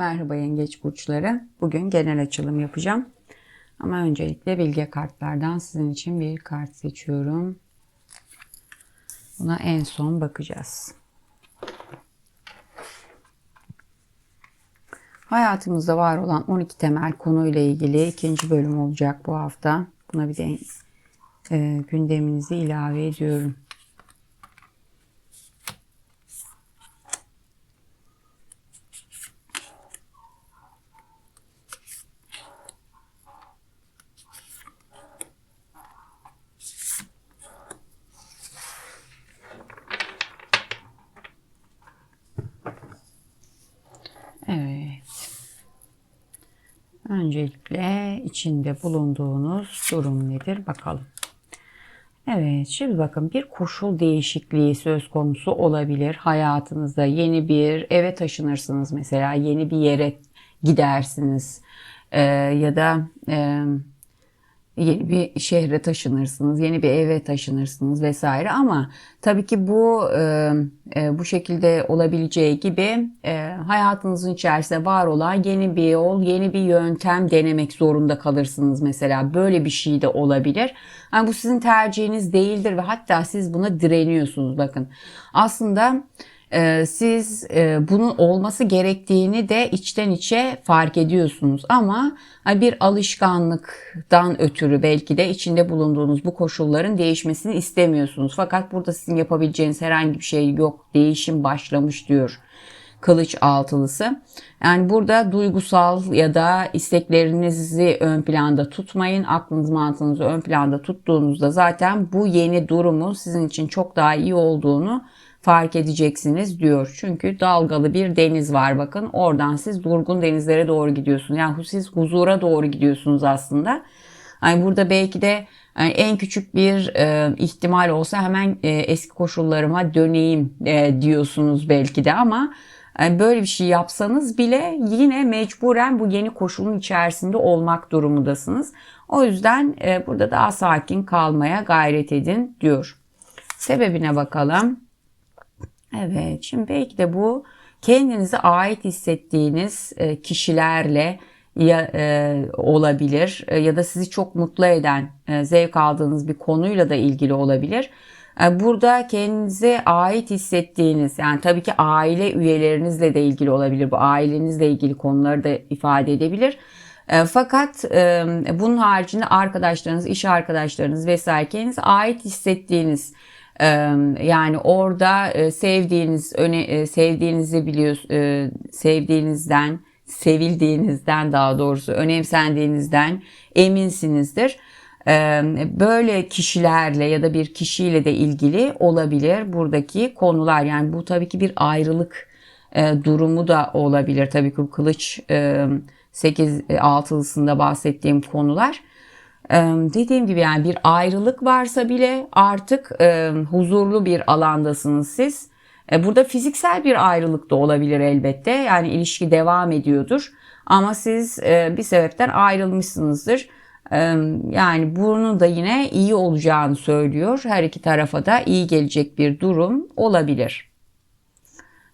Merhaba yengeç burçları. Bugün genel açılım yapacağım. Ama öncelikle bilge kartlardan sizin için bir kart seçiyorum. Buna en son bakacağız. Hayatımızda var olan 12 temel konuyla ilgili ikinci bölüm olacak bu hafta. Buna bir de e, gündeminizi ilave ediyorum. Evet. Öncelikle içinde bulunduğunuz durum nedir bakalım. Evet şimdi bakın bir koşul değişikliği söz konusu olabilir. Hayatınızda yeni bir eve taşınırsınız mesela yeni bir yere gidersiniz. Ee, ya da e, yeni bir şehre taşınırsınız, yeni bir eve taşınırsınız vesaire ama tabii ki bu e, e, bu şekilde olabileceği gibi e, hayatınızın içerisinde var olan yeni bir yol, yeni bir yöntem denemek zorunda kalırsınız mesela. Böyle bir şey de olabilir. Yani bu sizin tercihiniz değildir ve hatta siz buna direniyorsunuz bakın. Aslında ee, siz e, bunun olması gerektiğini de içten içe fark ediyorsunuz ama bir alışkanlıktan ötürü belki de içinde bulunduğunuz bu koşulların değişmesini istemiyorsunuz. Fakat burada sizin yapabileceğiniz herhangi bir şey yok. Değişim başlamış diyor kılıç altılısı. Yani burada duygusal ya da isteklerinizi ön planda tutmayın. Aklınız mantığınızı ön planda tuttuğunuzda zaten bu yeni durumun sizin için çok daha iyi olduğunu fark edeceksiniz diyor. Çünkü dalgalı bir deniz var bakın. Oradan siz durgun denizlere doğru gidiyorsunuz. Yani siz huzura doğru gidiyorsunuz aslında. Yani burada belki de yani en küçük bir e, ihtimal olsa hemen e, eski koşullarıma döneyim e, diyorsunuz belki de ama e, böyle bir şey yapsanız bile yine mecburen bu yeni koşulun içerisinde olmak durumundasınız. O yüzden e, burada daha sakin kalmaya gayret edin diyor. Sebebine bakalım. Evet, şimdi belki de bu kendinize ait hissettiğiniz e, kişilerle ya e, olabilir e, ya da sizi çok mutlu eden, e, zevk aldığınız bir konuyla da ilgili olabilir. E, burada kendinize ait hissettiğiniz yani tabii ki aile üyelerinizle de ilgili olabilir. Bu ailenizle ilgili konuları da ifade edebilir. E, fakat e, bunun haricinde arkadaşlarınız, iş arkadaşlarınız vesaire kendinize ait hissettiğiniz yani orada sevdiğiniz, öne, sevdiğinizi biliyor, sevdiğinizden, sevildiğinizden daha doğrusu önemsendiğinizden eminsinizdir. Böyle kişilerle ya da bir kişiyle de ilgili olabilir buradaki konular. Yani bu tabii ki bir ayrılık durumu da olabilir. Tabii ki bu kılıç 8 altılısında bahsettiğim konular dediğim gibi yani bir ayrılık varsa bile artık huzurlu bir alandasınız siz. E, burada fiziksel bir ayrılık da olabilir elbette. Yani ilişki devam ediyordur. Ama siz bir sebepten ayrılmışsınızdır. Yani bunun da yine iyi olacağını söylüyor. Her iki tarafa da iyi gelecek bir durum olabilir.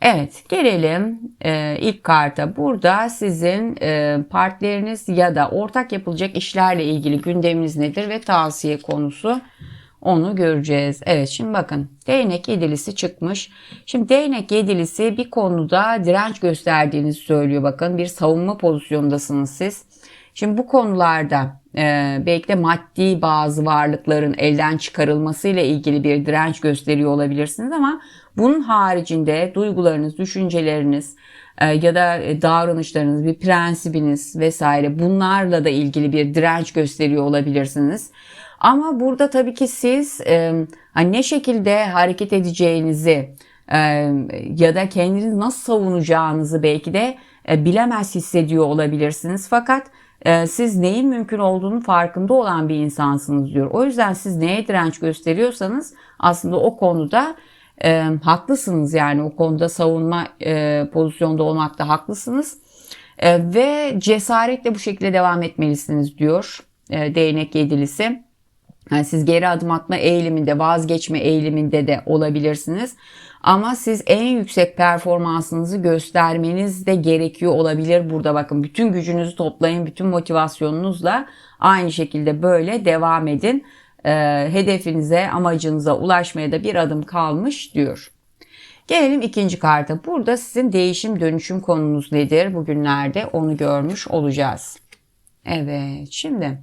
Evet gelelim e, ilk karta. Burada sizin e, partneriniz ya da ortak yapılacak işlerle ilgili gündeminiz nedir ve tavsiye konusu onu göreceğiz. Evet şimdi bakın değnek yedilisi çıkmış. Şimdi değnek yedilisi bir konuda direnç gösterdiğinizi söylüyor bakın. Bir savunma pozisyondasınız siz. Şimdi bu konularda e, belki de maddi bazı varlıkların elden çıkarılmasıyla ilgili bir direnç gösteriyor olabilirsiniz ama bunun haricinde duygularınız, düşünceleriniz e, ya da davranışlarınız, bir prensibiniz vesaire bunlarla da ilgili bir direnç gösteriyor olabilirsiniz. Ama burada tabii ki siz e, hani ne şekilde hareket edeceğinizi e, ya da kendinizi nasıl savunacağınızı belki de e, bilemez hissediyor olabilirsiniz. Fakat e, siz neyin mümkün olduğunu farkında olan bir insansınız diyor. O yüzden siz neye direnç gösteriyorsanız aslında o konuda e, haklısınız yani o konuda savunma e, pozisyonda olmakta haklısınız. E, ve cesaretle bu şekilde devam etmelisiniz diyor e, değnek yedilisi. Yani siz geri adım atma eğiliminde, vazgeçme eğiliminde de olabilirsiniz. Ama siz en yüksek performansınızı göstermeniz de gerekiyor olabilir burada bakın. Bütün gücünüzü toplayın, bütün motivasyonunuzla aynı şekilde böyle devam edin. Ee, hedefinize, amacınıza ulaşmaya da bir adım kalmış diyor. Gelelim ikinci karta. Burada sizin değişim dönüşüm konunuz nedir? Bugünlerde onu görmüş olacağız. Evet şimdi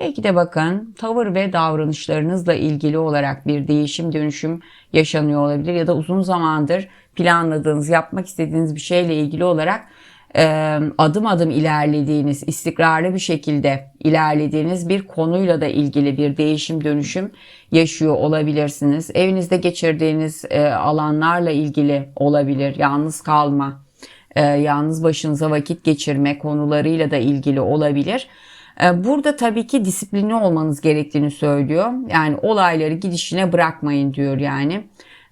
belki de bakın tavır ve davranışlarınızla ilgili olarak bir değişim dönüşüm yaşanıyor olabilir. Ya da uzun zamandır planladığınız yapmak istediğiniz bir şeyle ilgili olarak adım adım ilerlediğiniz, istikrarlı bir şekilde ilerlediğiniz bir konuyla da ilgili bir değişim dönüşüm yaşıyor olabilirsiniz. Evinizde geçirdiğiniz alanlarla ilgili olabilir. Yalnız kalma, yalnız başınıza vakit geçirme konularıyla da ilgili olabilir. Burada tabii ki disiplinli olmanız gerektiğini söylüyor. Yani olayları gidişine bırakmayın diyor yani.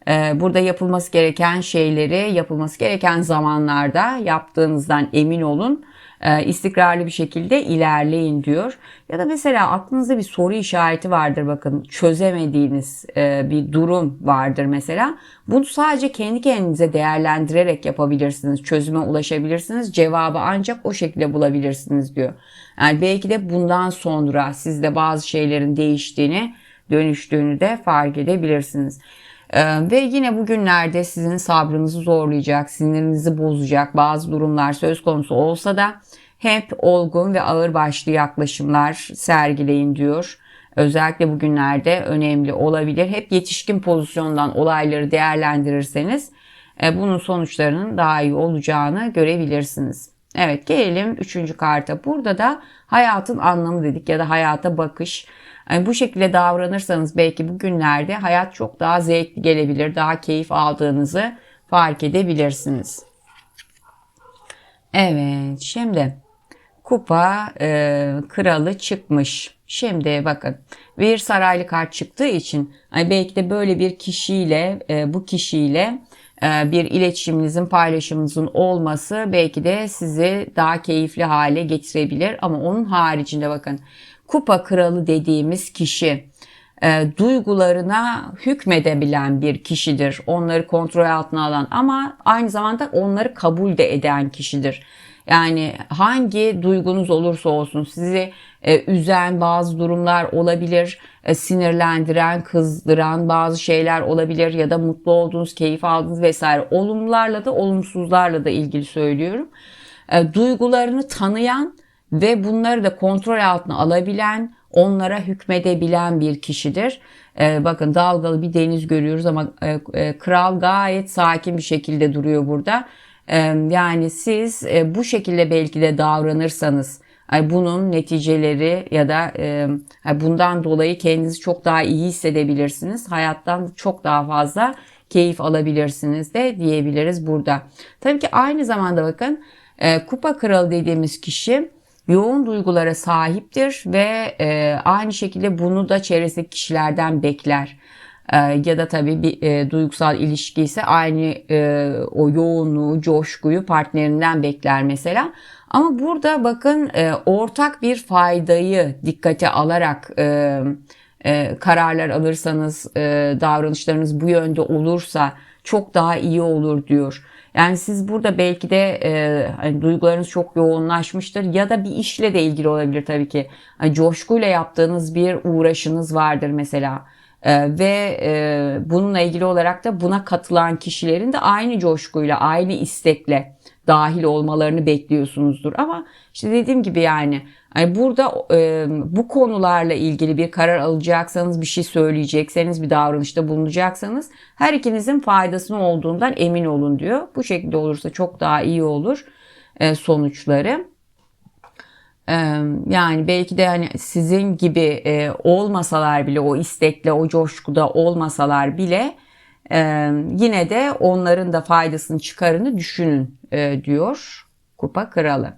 Ee, burada yapılması gereken şeyleri yapılması gereken zamanlarda yaptığınızdan emin olun. Ee, istikrarlı bir şekilde ilerleyin diyor. Ya da mesela aklınızda bir soru işareti vardır bakın çözemediğiniz e, bir durum vardır mesela. Bunu sadece kendi kendinize değerlendirerek yapabilirsiniz. Çözüme ulaşabilirsiniz. Cevabı ancak o şekilde bulabilirsiniz diyor. Yani belki de bundan sonra sizde bazı şeylerin değiştiğini, dönüştüğünü de fark edebilirsiniz. Ee, ve yine bugünlerde sizin sabrınızı zorlayacak, sinirinizi bozacak bazı durumlar söz konusu olsa da hep olgun ve ağırbaşlı yaklaşımlar sergileyin diyor. Özellikle bugünlerde önemli olabilir. Hep yetişkin pozisyondan olayları değerlendirirseniz e, bunun sonuçlarının daha iyi olacağını görebilirsiniz. Evet gelelim üçüncü karta. Burada da hayatın anlamı dedik ya da hayata bakış. Yani bu şekilde davranırsanız belki bugünlerde hayat çok daha zevkli gelebilir, daha keyif aldığınızı fark edebilirsiniz. Evet, şimdi kupa e, kralı çıkmış. Şimdi bakın bir saraylı kart çıktığı için hani belki de böyle bir kişiyle e, bu kişiyle bir iletişiminizin paylaşımınızın olması belki de sizi daha keyifli hale getirebilir ama onun haricinde bakın kupa kralı dediğimiz kişi e, duygularına hükmedebilen bir kişidir. Onları kontrol altına alan ama aynı zamanda onları kabul de eden kişidir. Yani hangi duygunuz olursa olsun sizi e, üzen bazı durumlar olabilir, e, sinirlendiren, kızdıran bazı şeyler olabilir ya da mutlu olduğunuz, keyif aldığınız vesaire olumlarla da olumsuzlarla da ilgili söylüyorum. E, duygularını tanıyan ve bunları da kontrol altına alabilen, onlara hükmedebilen bir kişidir. Ee, bakın dalgalı bir deniz görüyoruz ama e, e, kral gayet sakin bir şekilde duruyor burada. Yani siz e, bu şekilde belki de davranırsanız bunun neticeleri ya da bundan dolayı kendinizi çok daha iyi hissedebilirsiniz. Hayattan çok daha fazla keyif alabilirsiniz de diyebiliriz burada. Tabii ki aynı zamanda bakın e, kupa kralı dediğimiz kişi yoğun duygulara sahiptir ve e, aynı şekilde bunu da çevresindeki kişilerden bekler. E, ya da tabii bir e, duygusal ilişki ise aynı e, o yoğunluğu, coşkuyu partnerinden bekler mesela. Ama burada bakın e, ortak bir faydayı dikkate alarak e, e, kararlar alırsanız, e, davranışlarınız bu yönde olursa çok daha iyi olur diyor. Yani siz burada belki de e, hani duygularınız çok yoğunlaşmıştır ya da bir işle de ilgili olabilir tabii ki. Hani coşkuyla yaptığınız bir uğraşınız vardır mesela. Ee, ve e, bununla ilgili olarak da buna katılan kişilerin de aynı coşkuyla, aynı istekle dahil olmalarını bekliyorsunuzdur. Ama işte dediğim gibi yani yani burada e, bu konularla ilgili bir karar alacaksanız, bir şey söyleyecekseniz, bir davranışta bulunacaksanız her ikinizin faydasını olduğundan emin olun diyor. Bu şekilde olursa çok daha iyi olur e, sonuçları. Yani belki de hani sizin gibi e, olmasalar bile o istekle, o coşkuda olmasalar bile yine de onların da faydasını çıkarını düşünün e, diyor Kupa Kralı.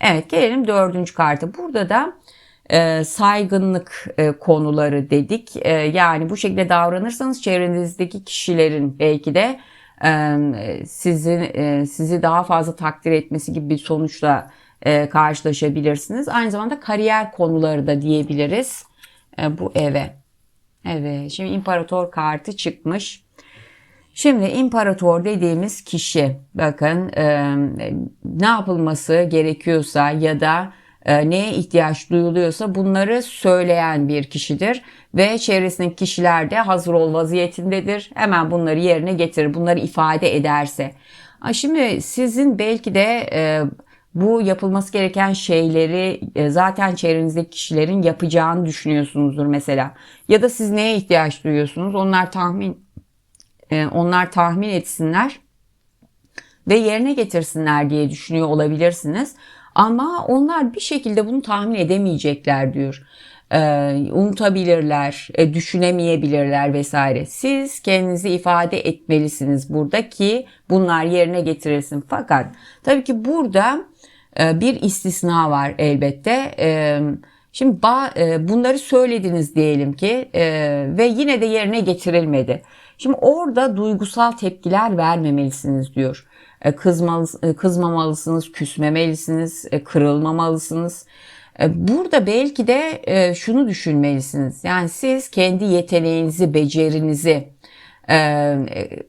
Evet gelelim dördüncü karta. Burada da e, saygınlık konuları dedik. Yani bu şekilde davranırsanız çevrenizdeki kişilerin belki de e, sizi, e, sizi daha fazla takdir etmesi gibi bir sonuçla e, karşılaşabilirsiniz. Aynı zamanda kariyer konuları da diyebiliriz e, bu eve. Evet şimdi imparator kartı çıkmış. Şimdi imparator dediğimiz kişi bakın e, ne yapılması gerekiyorsa ya da e, neye ihtiyaç duyuluyorsa bunları söyleyen bir kişidir ve çevresindeki kişiler de hazır ol vaziyetindedir. Hemen bunları yerine getirir, bunları ifade ederse. Şimdi sizin belki de e, bu yapılması gereken şeyleri e, zaten çevrenizdeki kişilerin yapacağını düşünüyorsunuzdur mesela. Ya da siz neye ihtiyaç duyuyorsunuz? Onlar tahmin e, onlar tahmin etsinler ve yerine getirsinler diye düşünüyor olabilirsiniz. Ama onlar bir şekilde bunu tahmin edemeyecekler diyor. Ee, unutabilirler, e, düşünemeyebilirler vesaire. Siz kendinizi ifade etmelisiniz burada ki bunlar yerine getirilsin. Fakat tabii ki burada e, bir istisna var elbette. E, şimdi e, bunları söylediniz diyelim ki ve yine de yerine getirilmedi. Şimdi orada duygusal tepkiler vermemelisiniz diyor. kızmamalısınız, küsmemelisiniz, kırılmamalısınız. Burada belki de şunu düşünmelisiniz. Yani siz kendi yeteneğinizi, becerinizi, e,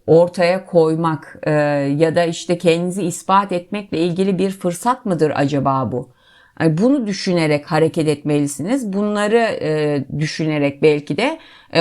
ortaya koymak e, ya da işte kendinizi ispat etmekle ilgili bir fırsat mıdır acaba bu? Bunu düşünerek hareket etmelisiniz. Bunları e, düşünerek belki de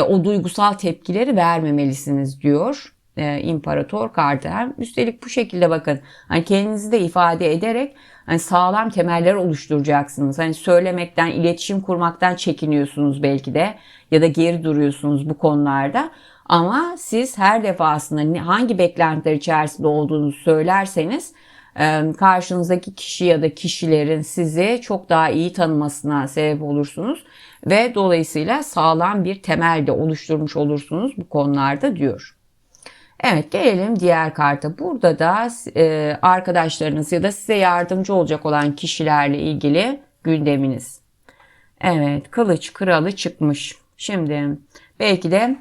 o duygusal tepkileri vermemelisiniz diyor e, İmparator Karter. Üstelik bu şekilde bakın hani kendinizi de ifade ederek hani sağlam temeller oluşturacaksınız. Hani söylemekten, iletişim kurmaktan çekiniyorsunuz belki de ya da geri duruyorsunuz bu konularda. Ama siz her defasında hangi beklentiler içerisinde olduğunuzu söylerseniz e, karşınızdaki kişi ya da kişilerin sizi çok daha iyi tanımasına sebep olursunuz ve dolayısıyla sağlam bir temel de oluşturmuş olursunuz bu konularda diyor. Evet gelelim diğer karta. Burada da e, arkadaşlarınız ya da size yardımcı olacak olan kişilerle ilgili gündeminiz. Evet kılıç kralı çıkmış. Şimdi belki de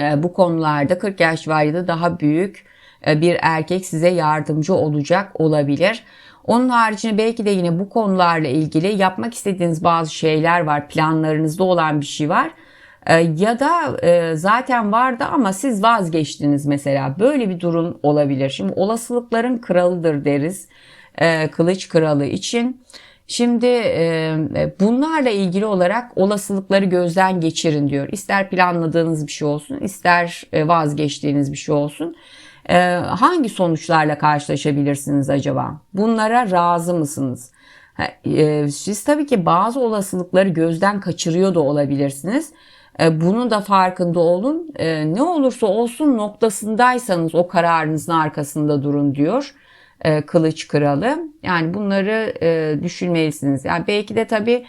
ee, bu konularda 40 yaş var ya da daha büyük e, bir erkek size yardımcı olacak olabilir. Onun haricinde belki de yine bu konularla ilgili yapmak istediğiniz bazı şeyler var, planlarınızda olan bir şey var. Ee, ya da e, zaten vardı ama siz vazgeçtiniz mesela. Böyle bir durum olabilir. Şimdi olasılıkların kralıdır deriz. E, kılıç kralı için. Şimdi e, bunlarla ilgili olarak olasılıkları gözden geçirin diyor. İster planladığınız bir şey olsun, ister vazgeçtiğiniz bir şey olsun. Hangi sonuçlarla karşılaşabilirsiniz acaba? Bunlara razı mısınız? Siz tabii ki bazı olasılıkları gözden kaçırıyor da olabilirsiniz. E, bunun da farkında olun. E, ne olursa olsun noktasındaysanız o kararınızın arkasında durun diyor e, kılıç kralı. Yani bunları düşünmelisiniz. Yani belki de tabii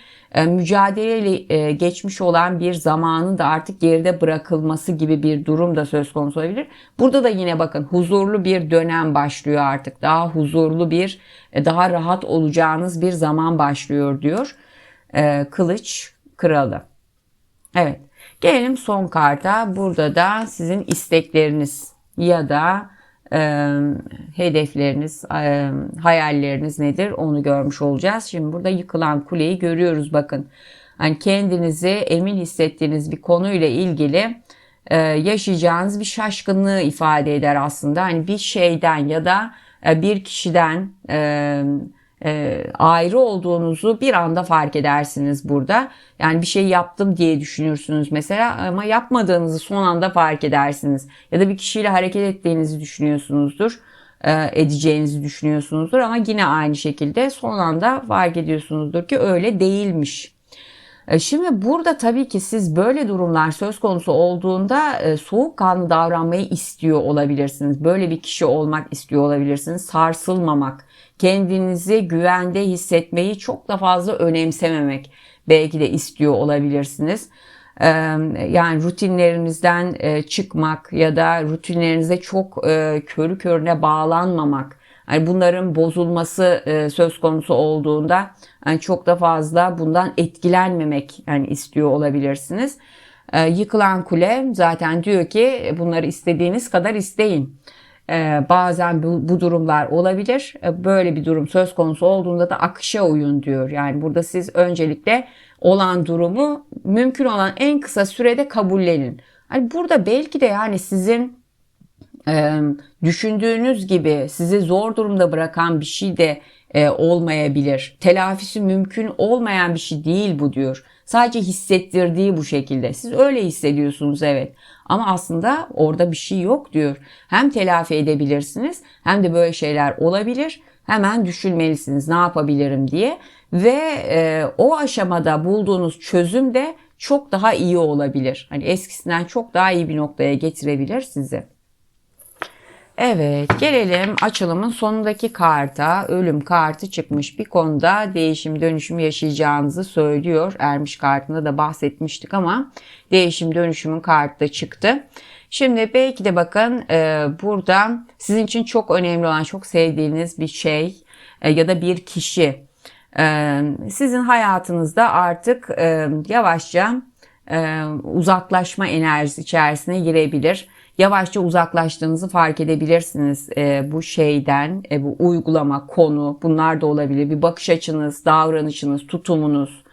mücadeleyle geçmiş olan bir zamanın da artık geride bırakılması gibi bir durum da söz konusu olabilir. Burada da yine bakın huzurlu bir dönem başlıyor artık. Daha huzurlu bir, daha rahat olacağınız bir zaman başlıyor diyor. Kılıç kralı. Evet. Gelelim son karta. Burada da sizin istekleriniz ya da e, hedefleriniz, e, hayalleriniz nedir onu görmüş olacağız. Şimdi burada yıkılan kuleyi görüyoruz bakın. Hani kendinizi emin hissettiğiniz bir konuyla ilgili e, yaşayacağınız bir şaşkınlığı ifade eder aslında. Hani bir şeyden ya da e, bir kişiden e, e, ayrı olduğunuzu bir anda fark edersiniz burada. Yani bir şey yaptım diye düşünürsünüz mesela ama yapmadığınızı son anda fark edersiniz. Ya da bir kişiyle hareket ettiğinizi düşünüyorsunuzdur e, edeceğinizi düşünüyorsunuzdur ama yine aynı şekilde son anda fark ediyorsunuzdur ki öyle değilmiş. E, şimdi burada tabii ki siz böyle durumlar söz konusu olduğunda e, soğukkanlı davranmayı istiyor olabilirsiniz. Böyle bir kişi olmak istiyor olabilirsiniz. Sarsılmamak, kendinizi güvende hissetmeyi çok da fazla önemsememek belki de istiyor olabilirsiniz. Yani rutinlerinizden çıkmak ya da rutinlerinize çok körü körüne bağlanmamak. Yani bunların bozulması söz konusu olduğunda yani çok da fazla bundan etkilenmemek yani istiyor olabilirsiniz. Yıkılan kule zaten diyor ki bunları istediğiniz kadar isteyin. Ee, bazen bu, bu durumlar olabilir. Ee, böyle bir durum söz konusu olduğunda da akışa uyun diyor. Yani burada siz öncelikle olan durumu mümkün olan en kısa sürede kabullenin. Hani burada belki de yani sizin e, düşündüğünüz gibi sizi zor durumda bırakan bir şey de e, olmayabilir. Telafisi mümkün olmayan bir şey değil bu diyor. Sadece hissettirdiği bu şekilde. Siz öyle hissediyorsunuz evet. Ama aslında orada bir şey yok diyor. Hem telafi edebilirsiniz hem de böyle şeyler olabilir. Hemen düşünmelisiniz ne yapabilirim diye. Ve e, o aşamada bulduğunuz çözüm de çok daha iyi olabilir. Hani eskisinden çok daha iyi bir noktaya getirebilir sizi. Evet gelelim açılımın sonundaki karta ölüm kartı çıkmış bir konuda değişim dönüşüm yaşayacağınızı söylüyor. Ermiş kartında da bahsetmiştik ama değişim dönüşümün kartı da çıktı. Şimdi belki de bakın e, burada sizin için çok önemli olan çok sevdiğiniz bir şey e, ya da bir kişi e, sizin hayatınızda artık e, yavaşça e, uzaklaşma enerjisi içerisine girebilir yavaşça uzaklaştığınızı fark edebilirsiniz e, bu şeyden, e, bu uygulama, konu bunlar da olabilir. Bir bakış açınız, davranışınız, tutumunuz,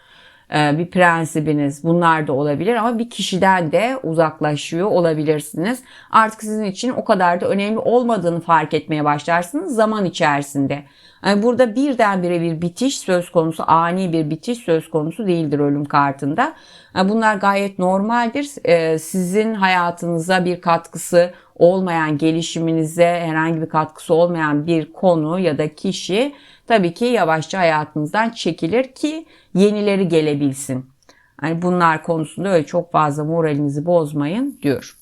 e, bir prensibiniz bunlar da olabilir ama bir kişiden de uzaklaşıyor olabilirsiniz. Artık sizin için o kadar da önemli olmadığını fark etmeye başlarsınız zaman içerisinde. Yani burada birdenbire bir bitiş söz konusu, ani bir bitiş söz konusu değildir ölüm kartında. Yani bunlar gayet normaldir. Ee, sizin hayatınıza bir katkısı olmayan, gelişiminize herhangi bir katkısı olmayan bir konu ya da kişi tabii ki yavaşça hayatınızdan çekilir ki yenileri gelebilsin. Yani bunlar konusunda öyle çok fazla moralinizi bozmayın diyor.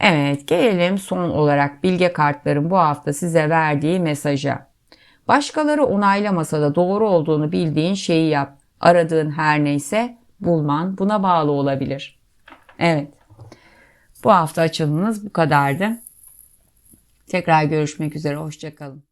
Evet gelelim son olarak bilge kartların bu hafta size verdiği mesaja. Başkaları onaylamasa da doğru olduğunu bildiğin şeyi yap. Aradığın her neyse bulman buna bağlı olabilir. Evet. Bu hafta açılımınız bu kadardı. Tekrar görüşmek üzere. Hoşçakalın.